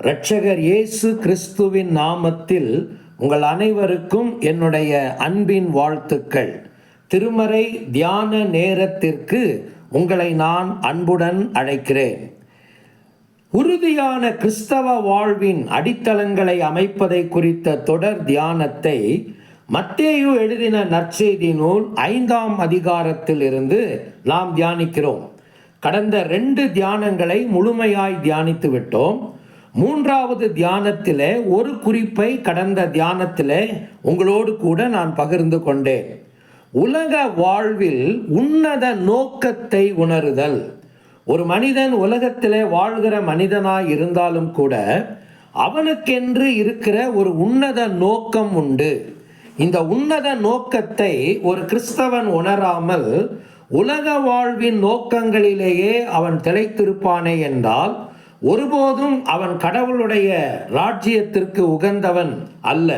இரட்சகர் இயேசு கிறிஸ்துவின் நாமத்தில் உங்கள் அனைவருக்கும் என்னுடைய அன்பின் வாழ்த்துக்கள். திருமறை தியான நேரத்திற்கு உங்களை நான் அன்புடன் அழைக்கிறேன். உறுதியான கிறிஸ்தவ வாழ்வின் அடித்தளங்களை அமைப்பதை குறித்த தொடர் தியானத்தை மத்தேயு எழுதின நற்செய்தி நூல் ஐந்தாம் அதிகாரத்தில் இருந்து நாம் தியானிக்கிறோம். கடந்த ரெண்டு தியானங்களை முழுமையாய் தியானித்து விட்டோம். மூன்றாவது தியானத்தில் ஒரு குறிப்பை கடந்த தியானத்தில் உங்களோடு கூட நான் பகிர்ந்து கொண்டேன். உலக வாழ்வில் உன்னத நோக்கத்தை உணருதல். ஒரு மனிதன் உலகத்திலே வாழ்கிற மனிதனாய் இருந்தாலும் கூட அவனுக்கென்று இருக்கிற ஒரு உன்னத நோக்கம் உண்டு. இந்த உன்னத நோக்கத்தை ஒரு கிறிஸ்தவன் உணராமல் உலக வாழ்வின் நோக்கங்களிலேயே அவன் திளைத்திருப்பானே என்றால் ஒருபோதும் அவன் கடவுளுடைய ராஜ்யத்திற்கு உகந்தவன் அல்ல.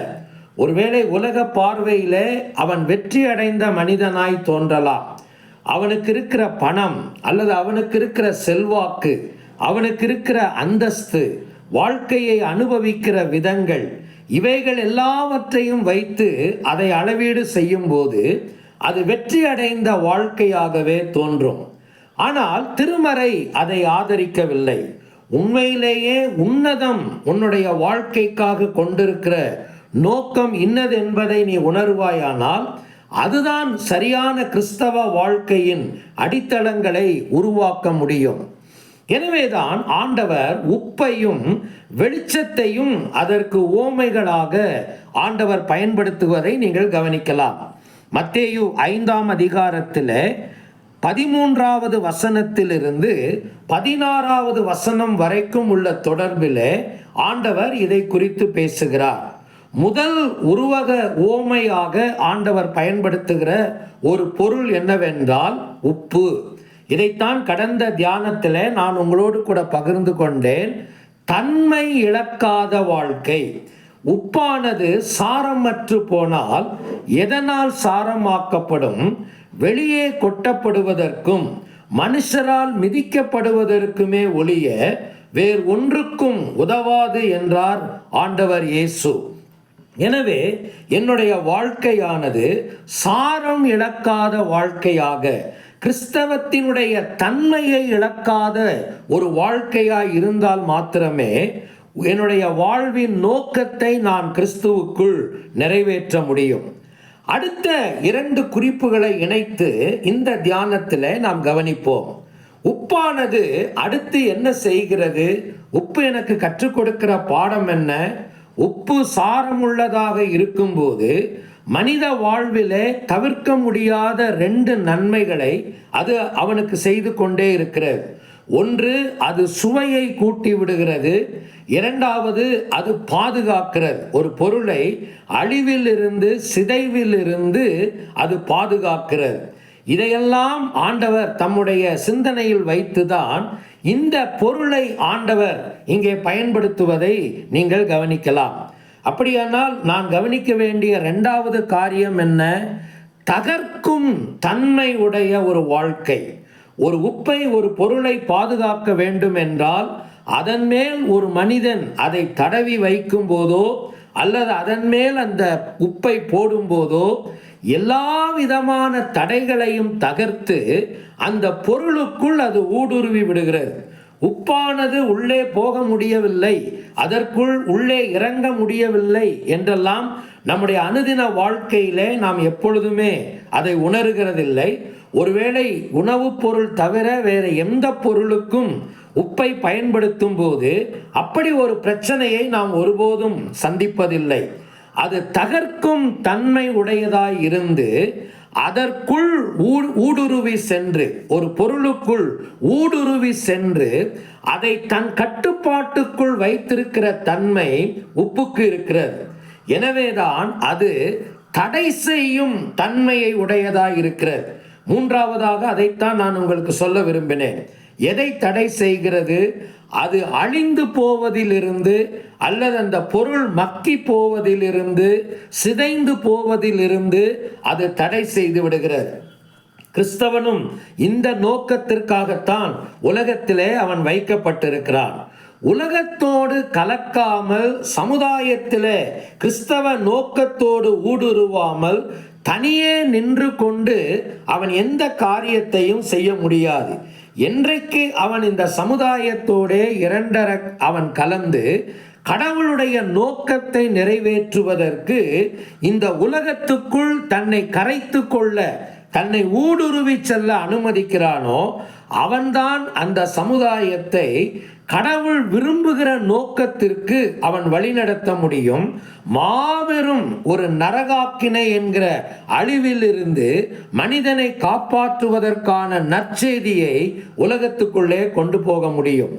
ஒருவேளை உலக பார்வையிலே அவன் வெற்றி அடைந்த மனிதனாய் தோன்றலாம். அவனுக்கு இருக்கிற பணம் அல்லது அவனுக்கு இருக்கிற செல்வாக்கு அவனுக்கு இருக்கிற அந்தஸ்து வாழ்க்கையை அனுபவிக்கிற விதங்கள் இவைகள் எல்லாவற்றையும் வைத்து அதை அளவீடு செய்யும் போது அது வெற்றி அடைந்த வாழ்க்கையாகவே தோன்றும். ஆனால் திருமறை அதை ஆதரிக்கவில்லை. உண்மையிலேயே உன்னதம் உன்னுடைய வாழ்க்கைக்காக கொண்டிருக்கிற நோக்கம் இன்னது என்பதை நீ உணர்வாயானால் அதுதான் சரியான கிறிஸ்தவ வாழ்க்கையின் அடித்தளங்களை உருவாக்க முடியும். எனவேதான் ஆண்டவர் உப்பையும் வெளிச்சத்தையும் அதற்கு ஓமைகளாக ஆண்டவர் பயன்படுத்துவதை நீங்கள் கவனிக்கலாம். மத்தேயு ஐந்தாம் அதிகாரத்தில் பதிமூன்றாவது வசனத்திலிருந்து பதினாறாவது வசனம் வரைக்கும் உள்ள தொடர்பிலே ஆண்டவர் இதை குறித்து பேசுகிறார். முதல் உருவக ஓமையாக ஆண்டவர் பயன்படுத்துகிற ஒரு பொருள் என்னவென்றால் உப்பு. இதைத்தான் கடந்த தியானத்தில் நான் உங்களோடு கூட பகிர்ந்து கொண்டேன். தன்மை இழக்காத வாழ்க்கை. உப்பானது சாரமற்று போனால் எதனால் சாரமாக்கப்படும்? வெளியே கொட்டப்படுவதற்கும் மனுஷரால் மிதிக்கப்படுவதற்குமே ஒழிய வேறு ஒன்றுக்கும் உதவாது என்றார் ஆண்டவர் இயேசு. எனவே என்னுடைய வாழ்க்கையானது சாரம் இழக்காத வாழ்க்கையாக கிறிஸ்தவத்தினுடைய தன்மையை இழக்காத ஒரு வாழ்க்கையாய் இருந்தால் மாத்திரமே என்னுடைய வாழ்வின் நோக்கத்தை நான் கிறிஸ்துவுக்குள் நிறைவேற்ற முடியும். அடுத்த இரண்டு குறிப்புகளை இணைத்து இந்த தியானத்தில் நாம் கவனிப்போம். உப்பானது அடுத்து என்ன செய்கிறது? உப்பு எனக்கு கற்றுக் கொடுக்கிற பாடம் என்ன? உப்பு சாரமுள்ளதாக இருக்கும்போது மனித வாழ்விலே தவிர்க்க முடியாத ரெண்டு நன்மைகளை அது அவனுக்கு செய்து கொண்டே இருக்கிறது. ஒன்று அது சுவையை கூட்டி விடுகிறது. இரண்டாவது அது பாதுகாக்கிறது. ஒரு பொருளை அழிவில் இருந்து சிதைவில் இருந்து அது பாதுகாக்கிறது. இதையெல்லாம் ஆண்டவர் தம்முடைய சிந்தனையில் வைத்துதான் இந்த பொருளை ஆண்டவர் இங்கே பயன்படுத்துவதை நீங்கள் கவனிக்கலாம். அப்படியானால் நான் கவனிக்க வேண்டிய ரெண்டாவது காரியம் என்ன? தகர்க்கும் தன்மை உடைய ஒரு வாழ்க்கை. ஒரு உப்பை ஒரு பொருளை பாதுகாக்க வேண்டும் என்றால் அதன் மேல் ஒரு மனிதன் அதை தடவி வைக்கும் போதோ அல்லது அதன் மேல் அந்த உப்பை போடும்போதோ எல்லா விதமான தடைகளையும் தகர்த்து அந்த பொருளுக்குள் அது ஊடுருவி விடுகிறது. உப்பானது உள்ளே போக முடியவில்லை அதற்குள் உள்ளே இறங்க முடியவில்லை என்றெல்லாம் நம்முடைய அனுதின வாழ்க்கையிலே நாம் எப்பொழுதுமே அதை உணர்கிறதில்லை. ஒருவேளை உணவுப் பொருள் தவிர வேறு எந்த பொருளுக்கும் உப்பை பயன்படுத்தும் போது அப்படி ஒரு பிரச்சனையை நாம் ஒருபோதும் சந்திப்பதில்லை. அது தகர்க்கும் தன்மை உடையதாய் இருந்து அதற்குள் ஊடுருவி சென்று ஒரு பொருளுக்குள் ஊடுருவி சென்று அதை தன் கட்டுப்பாட்டுக்குள் வைத்திருக்கிற தன்மை உப்புக்கு இருக்கிறது. எனவேதான் அது தடை செய்யும் தன்மையை உடையதாய் இருக்கிறது. மூன்றாவதாக அதைத்தான் நான் உங்களுக்கு சொல்ல விரும்பினேன். எதை தடை செய்கிறது? அது அழிந்து போவதிலிருந்து அல்லது அந்த பொருள் மக்கி போவதிலிருந்து சிதைந்து போவதிலிருந்து அது தடை செய்து விடுகிறது. கிறிஸ்தவனும் இந்த நோக்கத்திற்காகத்தான் உலகத்திலே அவன் வைக்கப்பட்டிருக்கிறான். உலகத்தோடு கலக்காமல் சமுதாயத்திலே கிறிஸ்தவ நோக்கத்தோடு ஊடுருவாமல் தனியே நின்று கொண்டு அவன் எந்த காரியத்தையும் செய்ய முடியாது. என்றைக்கு அவன் இந்த சமுதாயத்தோடே இரண்டர அவன் கலந்து கடவுளுடைய நோக்கத்தை நிறைவேற்றுவதற்கு இந்த உலகத்துக்குள் தன்னை கரைத்து கொள்ள தன்னை ஊடுருவி செல்ல அனுமதிக்கிறானோ அவன்தான் அந்த சமுதாயத்தை கடவுள் விரும்புகிற நோக்கத்திற்கு அவன் வழிநடத்த முடியும். மாபெரும் ஒரு நரகாக்கினை என்கிற அழிவிலிருந்து மனிதனை காப்பாற்றுவதற்கான நற்செய்தியை உலகத்துக்குள்ளே கொண்டு போக முடியும்.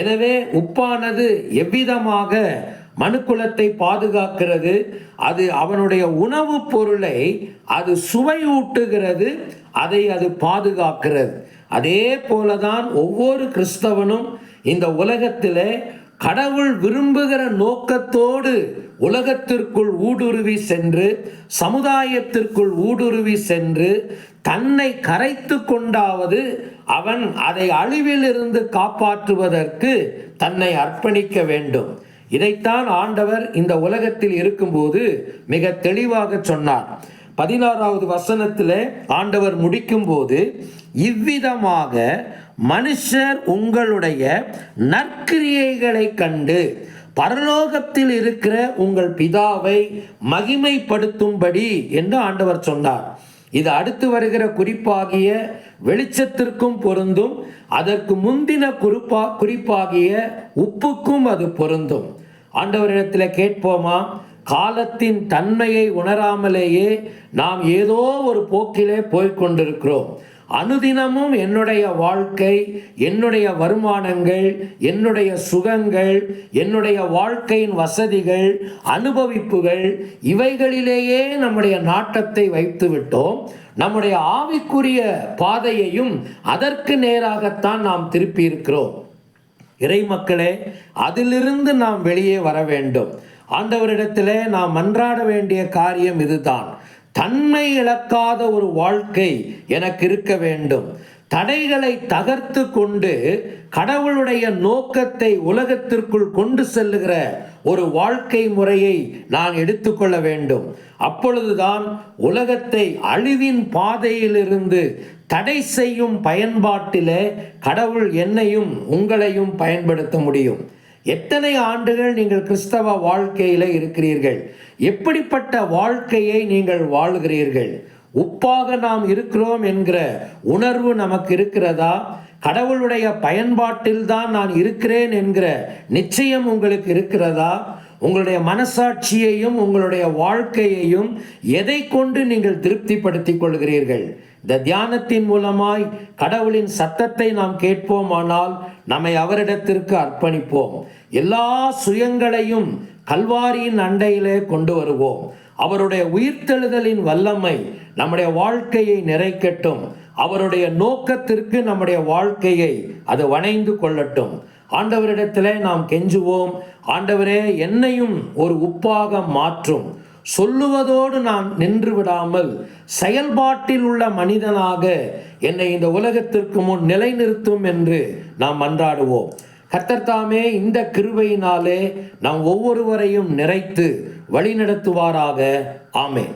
எனவே உப்பானது எவ்விதமாக மனுக்குலத்தை பாதுகாக்கிறது அது அவனுடைய உணவுப் பொருளை அது சுவையூட்டுகிறது அதை அது பாதுகாக்கிறது. அதே போலதான் ஒவ்வொரு கிறிஸ்தவனும் இந்த உலகத்தில் கடவுள் விரும்புகிற நோக்கத்தோடு உலகத்திற்குள் ஊடுருவி சென்று சமுதாயத்திற்குள் ஊடுருவி சென்று தன்னை கரைத்து கொண்டாவது அவன் அதை அழிவிலிருந்து காப்பாற்றுவதற்கு தன்னை அர்ப்பணிக்க வேண்டும். இதைத்தான் ஆண்டவர் இந்த உலகத்தில் இருக்கும்போது மிக தெளிவாக சொன்னார். பதினாறாவது வசனத்தில் ஆண்டவர் முடிக்கும்போது இவ்விதமாக மனுஷர் உங்களுடைய நற்கிரியைகளை கண்டு பரலோகத்தில் இருக்கிற உங்கள் பிதாவை மகிமைப்படுத்தும்படி என்று ஆண்டவர் சொன்னார். இது அடுத்து வருகிற குறிப்பாகிய வெளிச்சத்திற்கும் பொருந்தும் அதற்கு முந்தின குறிப்பா குறிப்பாகிய உப்புக்கும் அது பொருந்தும். ஆண்டவரிடத்தில் கேட்போமா? காலத்தின் தன்மையை உணராமலேயே நாம் ஏதோ ஒரு போக்கிலே போய்கொண்டிருக்கிறோம் அனுதினமும் என்னுடைய வாழ்க்கை என்னுடைய வருமானங்கள் என்னுடைய சுகங்கள் என்னுடைய வாழ்க்கையின் வசதிகள் அனுபவிப்புகள் இவைகளிலேயே நம்முடைய நாட்டத்தை வைத்து விட்டோம் நம்முடைய ஆவிக்குரிய பாதையையும் அதற்கு நேராகத்தான் நாம் திருப்பி இருக்கிறோம் இறை மக்களே அதிலிருந்து நாம் வெளியே வர வேண்டும். ஆண்டவரிடத்திலே நாம் மன்றாட வேண்டிய காரியம் இதுதான். தன்மை இழக்காத ஒரு வாழ்க்கை எனக்கு இருக்க வேண்டும். தடைகளை தகர்த்து கொண்டு கடவுளுடைய நோக்கத்தை உலகத்திற்குள் கொண்டு செல்லுகிற ஒரு வாழ்க்கை முறையை நான் எடுத்துக்கொள்ள வேண்டும். அப்பொழுதுதான் உலகத்தை அழிவின் பாதையிலிருந்து தடை செய்யும் பயன்பாட்டிலே கடவுள் என்னையும் உங்களையும் பயன்படுத்த முடியும். எத்தனை ஆண்டுகள் நீங்கள் கிறிஸ்தவ வாழ்க்கையில் இருக்கிறீர்கள்? எப்படிப்பட்ட வாழ்க்கையை நீங்கள் வாழ்கிறீர்கள்? உப்பாக நாம் இருக்கிறோம் என்கிற உணர்வு நமக்கு இருக்கிறதா? கடவுளுடைய பயன்பாட்டில் தான் நான் இருக்கிறேன் என்கிற நிச்சயம் உங்களுக்கு இருக்கிறதா? உங்களுடைய மனசாட்சியையும் உங்களுடைய வாழ்க்கையையும் எதை கொண்டு நீங்கள் திருப்திப்படுத்திக் கொள்கிறீர்கள்? இந்த தியானத்தின் மூலமாய் கடவுளின் சத்தத்தை நாம் கேட்போமானால் நம்மை அவரிடத்திற்கு அர்ப்பணிப்போம். எல்லா சுயங்களையும் கல்வாரியின் அண்டையிலே கொண்டு வருவோம். அவருடைய உயிர்த்தெழுதலின் வல்லமை நம்முடைய வாழ்க்கையை நிறைக்கட்டும். அவருடைய நோக்கத்திற்கு நம்முடைய வாழ்க்கையை அது வணைந்து கொள்ளட்டும். ஆண்டவரிடத்திலே நாம் கெஞ்சுவோம். ஆண்டவரே என்னையும் ஒரு உப்பாக மாற்றும். சொல்லுவதோடு நான் நின்று விடாமல் செயல்பாட்டில் உள்ள மனிதனாக என்னை இந்த உலகத்திற்கு முன் நிலைநிறுத்தும் என்று நாம் மன்றாடுவோம். கத்தர்தாமே இந்த கிருபையினாலே நாம் ஒவ்வொருவரையும் நிறைத்து வழிநடத்துவாராக. ஆமேன்.